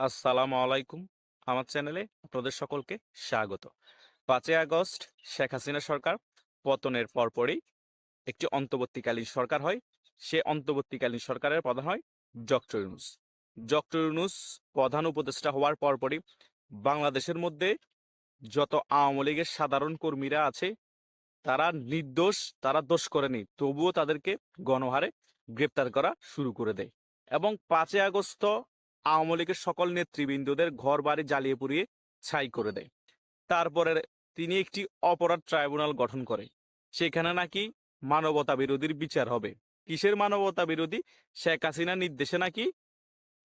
আসসালামু আলাইকুম আমার চ্যানেলে আপনাদের সকলকে স্বাগত। পাঁচই আগস্ট, শেখ হাসিনা সরকার পতনের পরপরই একটি অন্তর্বর্তীকালীন সরকার হয়। সে অন্তর্বর্তীকালীন সরকারের প্রধান হয় ডক্টর ইউনুস। ডক্টর ইউনুস প্রধান উপদেষ্টা হওয়ার পরপরই বাংলাদেশের মধ্যে যত আওয়ামী লীগের সাধারণ কর্মীরা আছে, তারা নির্দোষ, তারা দোষ করেনি। তবুও তাদেরকে গণহারে গ্রেপ্তার করা শুরু করে দেয়। এবং পাঁচই আগস্ট আওয়ামী লীগের সকল নেতৃবৃন্দদের ঘর বাড়ি জ্বালিয়ে পুড়িয়ে ছাই করে দেয়। তারপরে তিনি একটি অপরাধ ট্রাইব্যুনাল গঠন করে। সেখানে নাকি মানবতা বিরোধীর বিচার হবে। কিসের মানবতা বিরোধী? শেখ হাসিনার নির্দেশে নাকি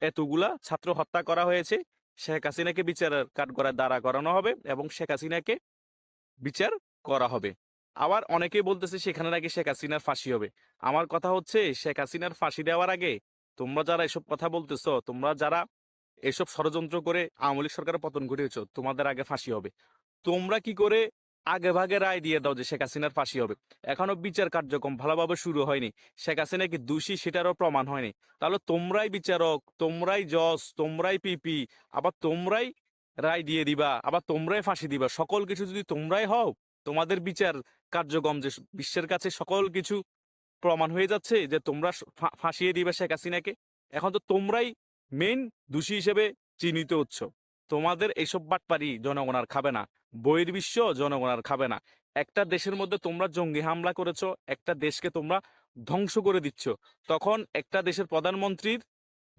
এতগুলা ছাত্র হত্যা করা হয়েছে। শেখ হাসিনাকে বিচারের কাঠগড়ায় দাঁড়া করানো হবে এবং শেখ হাসিনাকে বিচার করা হবে। আবার অনেকেই বলতেছে সেখানে নাকি শেখ হাসিনার ফাঁসি হবে। আমার কথা হচ্ছে শেখ হাসিনার ফাঁসি দেওয়ার আগে তোমরা যারা এসব কথা বলতেছ, তোমরা যারা এসব ষড়যন্ত্র করে আওয়ামী লীগ সরকারের পতন ঘটিয়েছ, তোমাদের আগে ফাঁসি হবে। তোমরা কি করে আগে ভাগে রায় দিয়ে দাও যে শেখ হাসিনার ফাঁসি হবে? এখনও বিচার কার্যক্রম ভালোভাবে শুরু হয়নি। শেখ হাসিনা কি দোষী সেটারও প্রমাণ হয়নি। তাহলে তোমরাই বিচারক, তোমরাই জজ, তোমরাই পিপি, আবার তোমরাই রায় দিয়ে দিবা, আবার তোমরাই ফাঁসি দিবা। সকল কিছু যদি তোমরাই হও, তোমাদের বিচার কার্যক্রম যে বিশ্বের কাছে সকল কিছু প্রমাণ হয়ে যাচ্ছে যে তোমরা ফাঁসিয়ে দিবে শেখ হাসিনাকে। এখন তো তোমরাই মেইন দোষী হিসেবে চিহ্নিত হচ্ছ। তোমাদের এইসব বাটপারি জনগণ আর খাবে না। বইয়ের বিশ্ব জনগণ আর খাবে না। একটা দেশের মধ্যে তোমরা জঙ্গি হামলা করেছ, একটা দেশকে তোমরা ধ্বংস করে দিচ্ছ। তখন একটা দেশের প্রধানমন্ত্রীর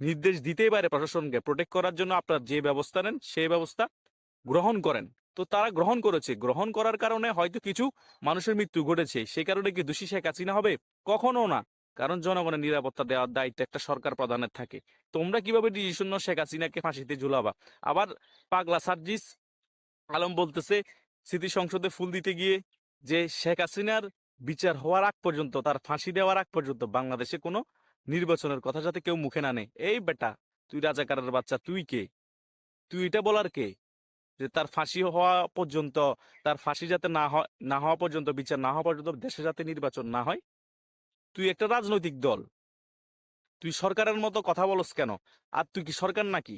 নির্দেশ দিতেই পারে প্রশাসনকে। প্রোটেক্ট করার জন্য আপনার যে ব্যবস্থা নেন সেই ব্যবস্থা গ্রহণ করেন। তো তারা গ্রহণ করেছে। গ্রহণ করার কারণে হয়তো কিছু মানুষের মৃত্যু ঘটেছে। সে কারণে কি দোষী শেখ হাসিনা হবে? কখনো না। কারণ জনগণের নিরাপত্তা দেওয়ার দায়িত্ব একটা সরকার প্রধানের থাকে। তোমরা কীভাবে ডিসিশন নাও শেখ হাসিনাকে ফাঁসিতে ঝুলাবা? আবার পাগলা সার্জিস আলম বলতেছে, স্মৃতি সংসদে ফুল দিতে গিয়ে যে শেখ হাসিনার বিচার হওয়ার আগ পর্যন্ত, তার ফাঁসি দেওয়ার আগ পর্যন্ত বাংলাদেশে কোনো নির্বাচনের কথা যাতে কেউ মুখে না নেয়। এই বেটা, তুই রাজাকারের বাচ্চা, তুই কে? তুই এটা বলার কে? যে তার ফাঁসি হওয়া পর্যন্ত, তার ফাঁসি যাতে না হয়, না হওয়া পর্যন্ত, বিচার না হওয়া পর্যন্ত দেশে যাতে নির্বাচন না হয়, তুই একটা রাজনৈতিক দল। তুই সরকারের মতো কথা বলস কেন? আর তুই কি সরকার নাকি?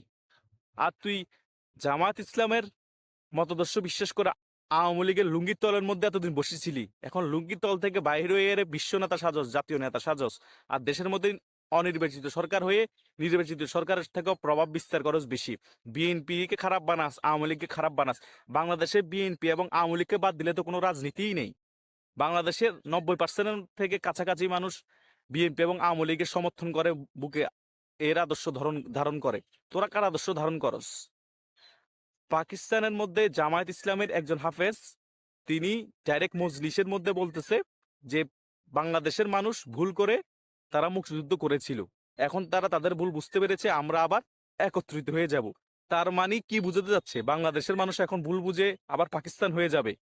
আর তুই জামাত ইসলামের মতদর্শ বিশ্বাস করে আওয়ামী লীগের লুঙ্গির তলের মধ্যে এতদিন বসেছিলি? এখন লুঙ্গির তল থেকে বাইরে বিশ্ব নেতা সাজস, জাতীয় নেতা সাজস, আর দেশের মধ্যে অনির্বাচিত সরকার হয়ে নির্বাচিত সরকারের থেকেও প্রভাব বিস্তার করস বেশি। বিএনপি কে খারাপ বানাস, আওয়ামী লীগকে খারাপ বানাস। বাংলাদেশে বিএনপি এবং আওয়ামী লীগকে বাদ দিলে তো কোনো রাজনীতিই নেই। বাংলাদেশের নব্বই পার্সেন্ট থেকে কাছাকাছি মানুষ বিএনপি এবং আওয়ামী লীগের সমর্থন করে, বুকে এর আদর্শ ধারণ ধারণ করে। তোরা কার আদর্শ ধারণ করস? পাকিস্তানের মধ্যে জামায়াত ইসলামের একজন হাফেজ, তিনি ডাইরেক্ট মজলিসের মধ্যে বলতেছে যে, বাংলাদেশের মানুষ ভুল করে তারা মুক্তিযুদ্ধ করেছিল। এখন তারা তাদের ভুল বুঝতে পেরেছে, আমরা আবার একত্রিত হয়ে যাব। তার মানে কি বুঝাতে যাচ্ছে? বাংলাদেশের মানুষ এখন ভুল বুঝে আবার পাকিস্তান হয়ে যাবে।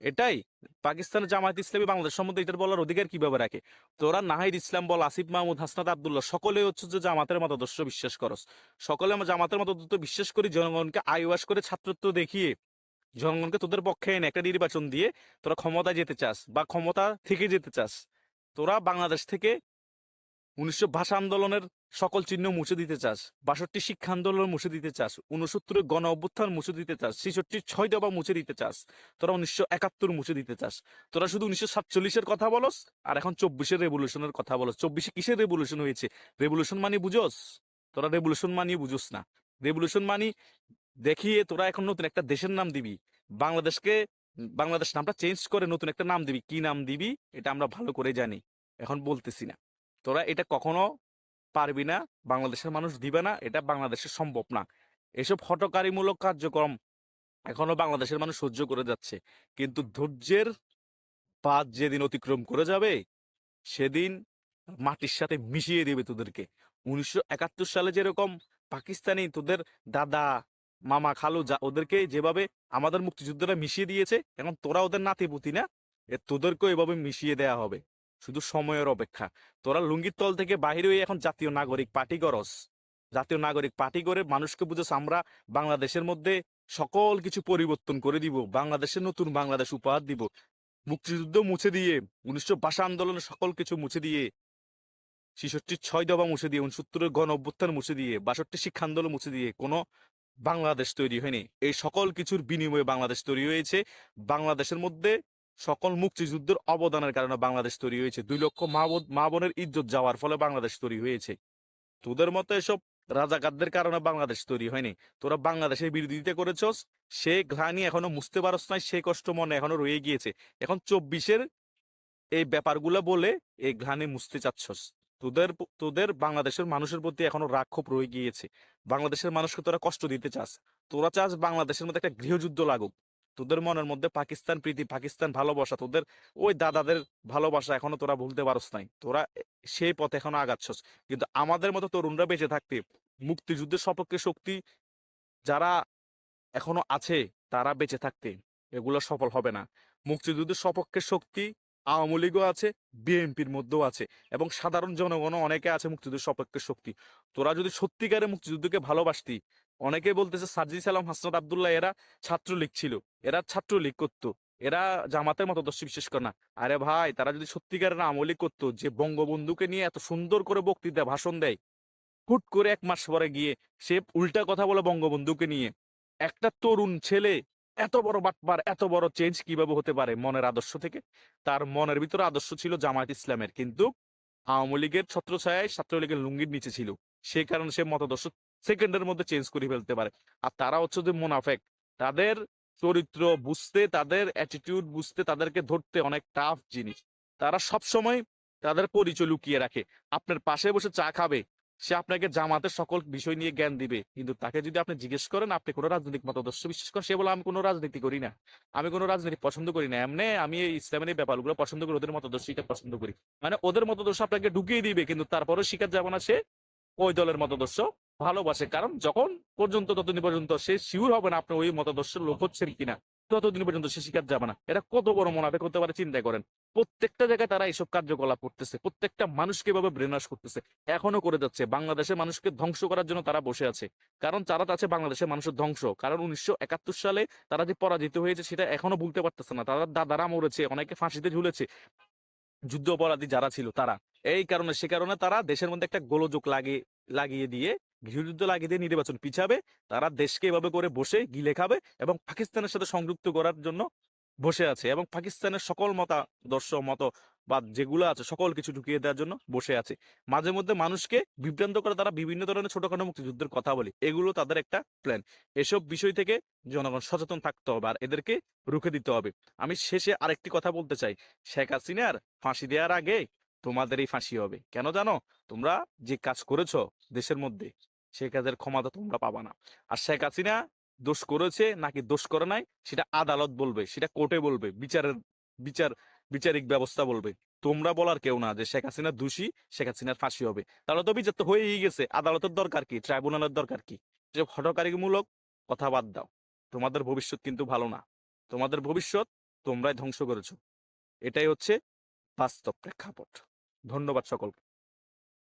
এটাই। পাকিস্তানের জামায়াত ইসলামী বাংলাদেশ সম্বন্ধে এটার বলার অধিকার কীভাবে রাখে? তোরা নাহিদ ইসলাম বল, আসিফ মাহমুদ, হাসনাত আবদুল্লাহ, সকলে হচ্ছে যে জামাতের মতাদর্শ বিশ্বাস করস। সকলে আমরা জামাতের মতাদর্শ বিশ্বাস করি, জনগণকে আইওয়াস করে ছাত্রত্ব দেখিয়ে জনগণকে তোদের পক্ষে এনে একটা নির্বাচন দিয়ে তোরা ক্ষমতায় যেতে চাস বা ক্ষমতা থেকে যেতে চাস। তোরা বাংলাদেশ থেকে উনিশশো ভাষা আন্দোলনের সকল চিহ্ন মুছে দিতে চাস, বাষট্টি শিক্ষা আন্দোলন মুছে দিতে চাস উনসত্তরের গণ অভ্যুত্থান মুছে দিতে চাস, ছেষট্টির ছয় দফা মুছে দিতে চাস, তোরা উনিশশো একাত্তর মুছে দিতে চাস। তোরা শুধু উনিশশো সাতচল্লিশের কথা বলস আর এখন চব্বিশের রেভলিউশনের কথা বলস। চব্বিশে কিসের রেভলিউশন হয়েছে? রেভলিউশন মানে বুঝোস। তোরা রেভলিউশন মানি বুঝোস না। রেভলিউশন মানি দেখিয়ে তোরা এখন নতুন একটা দেশের নাম দিবি। বাংলাদেশকে, বাংলাদেশ নামটা চেঞ্জ করে নতুন একটা নাম দিবি। কি নাম দিবি? এটা আমরা ভালো করে জানি। এখন বলতেছি না। তোরা এটা কখনো পারবি না, বাংলাদেশের মানুষ দিবে না, এটা বাংলাদেশের সম্ভব না। এসব হটকারীমূলক কার্যক্রম এখনও বাংলাদেশের মানুষ সহ্য করে যাচ্ছে। কিন্তু ধৈর্যের পাত যেদিন অতিক্রম করে যাবে, সেদিন মাটির সাথে মিশিয়ে দেবে তোদেরকে। উনিশশো একাত্তর সালে যেরকম পাকিস্তানি তোদের দাদা, মামা, খালু যা ওদেরকে যেভাবে আমাদের মুক্তিযুদ্ধরা মিশিয়ে দিয়েছে, এখন তোরা ওদের নাতিপুতি না? এ তোদেরকেও এভাবে মিশিয়ে দেয়া হবে। শুধু সময়ের অপেক্ষা। তোরা লুঙ্গির তল থেকে বাহির হয়ে এখন জাতীয় নাগরিক পার্টি করস। জাতীয় নাগরিক পার্টি করে মানুষকে বুঝেছ আমরা বাংলাদেশের মধ্যে সকল কিছু পরিবর্তন করে দিব, বাংলাদেশের নতুন বাংলাদেশ উপহার দিব। মুক্তিযুদ্ধ মুছে দিয়ে, উনিশশো ভাষা আন্দোলনের সকল কিছু মুছে দিয়ে ছেষট্টির ছয় দবা মুছে দিয়ে, উনসত্তরের গণ অভ্যুত্থান মুছে দিয়ে, বাষট্টি শিক্ষা আন্দোলন মুছে দিয়ে কোনো বাংলাদেশ তৈরি হয়নি। এই সকল কিছুর বিনিময়ে বাংলাদেশ তৈরি হয়েছে। বাংলাদেশের মধ্যে সকল মুক্তিযুদ্ধের অবদানের কারণে বাংলাদেশ তৈরি হয়েছে। দুই লক্ষ মা বোনের ইজ্জত যাওয়ার ফলে বাংলাদেশ তৈরি হয়েছে। তোদের মতো এসব রাজাকারদের কারণে বাংলাদেশ তৈরি হয়নি। তোরা বাংলাদেশের বিরোধিতা করেছস, সে গ্লানি এখনও মুছতে পারস নাই, সে কষ্ট মনে এখনও রয়ে গিয়েছে। এখন চব্বিশের এই ব্যাপারগুলো বলে এই গ্লানি মুছতে চাচ্ছস। তোদের তোদের বাংলাদেশের মানুষের প্রতি এখনও রাগ রয়ে গিয়েছে। বাংলাদেশের মানুষকে তোরা কষ্ট দিতে চাস। তোরা চাস বাংলাদেশের মধ্যে একটা গৃহযুদ্ধ লাগুক। তোদের মনের মধ্যে পাকিস্তান প্রীতি, পাকিস্তান ভালোবাসা, তোদের ওই দাদাদের ভালোবাসা এখনও তোরা ভুলতে পারস নাই। তোরা সেই পথে এখনও আগাচ্ছস। কিন্তু আমাদের মতো তরুণরা বেঁচে থাকতে, মুক্তিযুদ্ধের সপক্ষে শক্তি যারা এখনও আছে, তারা বেঁচে থাকতে এগুলো সফল হবে না। মুক্তিযুদ্ধের সপক্ষে শক্তি আওয়ামী লীগও আছে, বিএনপির মধ্যেও আছে এবং সাধারণ জনগণও অনেকে আছে মুক্তিযুদ্ধের সপক্ষে শক্তি। তোরা যদি সত্যিকারে মুক্তিযুদ্ধকে ভালোবাসতি, অনেকে বলতেছে সাজি সালাম, হাসনাত আবদুল্লাহ এরা ছাত্রলীগ ছিল, এরা ছাত্রলীগ করতো, এরা জামাতের মতো দর্শী বিশ্বাস করে না। আরে ভাই, তারা যদি সত্যিকারের আমলি করতো, যে বঙ্গবন্ধুকে নিয়ে এত সুন্দর করে বক্তৃতা, ভাষণ দেয়, হুট করে এক মাস পরে গিয়ে সে উল্টা কথা বলে বঙ্গবন্ধুকে নিয়ে। একটা তরুণ ছেলে এত বড় বাটবার এত বড় চেঞ্জ কীভাবে হতে পারে মনের আদর্শ থেকে? তার মনের ভিতরে আদর্শ ছিল জামায়াত ইসলামের। কিন্তু আওয়ামী লীগের ছত্রছায়ায় ছাত্রলীগের লুঙ্গির নিচে ছিল। সেই কারণে সে মতাদর্শ সেকেন্ডের মধ্যে চেঞ্জ করে ফেলতে পারে। আর তারা হচ্ছে যে মোনাফেক। তাদের চরিত্র বুঝতে, তাদের অ্যাটিটিউড বুঝতে, তাদেরকে ধরতে অনেক টাফ জিনিস। তারা সব সময় তাদের পরিচয় লুকিয়ে রাখে। আপনার পাশে বসে চা খাবে সে আপনাকে জামাতের সকল বিষয় নিয়ে জ্ঞান দিবে। কিন্তু তাকে যদি আপনি জিজ্ঞেস করেন, আপনি কোনো রাজনৈতিক মতাদর্শ বিশ্বাস করেন, সে বলে, আমি কোনো রাজনীতি করি না। আমি কোনো রাজনীতি পছন্দ করি না। এমনি আমি এই ইসলামের এই ব্যাপারগুলো পছন্দ করি, ওদের মতাদর্শ এটা পছন্দ করি। মানে ওদের মতাদর্শ আপনাকে ঢুকিয়ে দিবে, কিন্তু তারপরে শিকার যাবে না সে। ওই দলের মতাদর্শ ভালোবাসে। কারণ যখন পর্যন্ত, ততদিন পর্যন্ত সে শিওর হবে না আপনি ওই মতাদর্শের লোক হচ্ছেন কিনা। ততদিন পর্যন্ত সে শিকার যাবে না। এটা কত বড় মনাবে করতে পারে চিন্তা করেন। প্রত্যেকটা জায়গায় তারা এইসব কার্যকলাপ করতেছে। প্রত্যেকটা মানুষকে এভাবে ব্রেনাস করতেছে, এখনও করে যাচ্ছে। বাংলাদেশের মানুষকে ধ্বংস করার জন্য তারা বসে আছে। কারণ তারা আছে বাংলাদেশের মানুষের ধ্বংস, কারণ উনিশশো একাত্তর সালে তারা যে পরাজিত হয়েছে সেটা এখনও ভুলতে পারতেছে না। তারা দাদারা মরেছে, অনেকে ফাঁসিতে ঝুলেছে। যুদ্ধ অপরাধী যারা ছিল তারা। এই কারণে, সে কারণে তারা দেশের মধ্যে একটা গোলযোগ লাগিয়ে লাগিয়ে দিয়ে গৃহযুদ্ধ লাগিয়ে দিয়ে নির্বাচন পিছাবে, তারা দেশকে এভাবে করে বসে গিলে খাবে এবং পাকিস্তানের সাথে সংযুক্ত করার জন্য বসে আছে এবং পাকিস্তানের সকল মতাদর্শ মত বা যেগুলো আছে, সকল কিছু ঢুকিয়ে দেওয়ার জন্য বসে আছে। মাঝে মধ্যে মানুষকে বিভ্রান্ত করে তারা বিভিন্ন ধরনের ছোটখাটো মুক্তিযুদ্ধের কথা বলে। এগুলো তাদের একটা প্ল্যান এসব বিষয় থেকে জনগণ সচেতন থাকতে হবে আর এদেরকে রুখে দিতে হবে। আমি শেষে আরেকটি কথা বলতে চাই। শেখ হাসিনার ফাঁসি দেওয়ার আগে তোমাদেরই ফাঁসি হবে। কেন জানো? তোমরা যে কাজ করেছ দেশের মধ্যে সে কাজের ক্ষমতা তোমরা পাবা না। আর শেখ হাসিনা দোষ করেছে নাকি দোষ করে নাই, সেটা আদালত বলবে, সেটা কোর্টে বলবে, বিচারের, বিচার, বিচারিক ব্যবস্থা বলবে। তোমরা বলার কেউ না যে শেখ হাসিনা দোষী, শেখ হাসিনার ফাঁসি হবে। তাহলে তো বিচার তো হয়েই গেছে। আদালতের দরকার কি? ট্রাইব্যুনালের দরকার কি? যে হটকারীমূলক কথা বাদ দাও। তোমাদের ভবিষ্যৎ কিন্তু ভালো না। তোমাদের ভবিষ্যৎ তোমরাই ধ্বংস করেছ। এটাই হচ্ছে বাস্তব প্রেক্ষাপট। ধন্যবাদ সকলকে।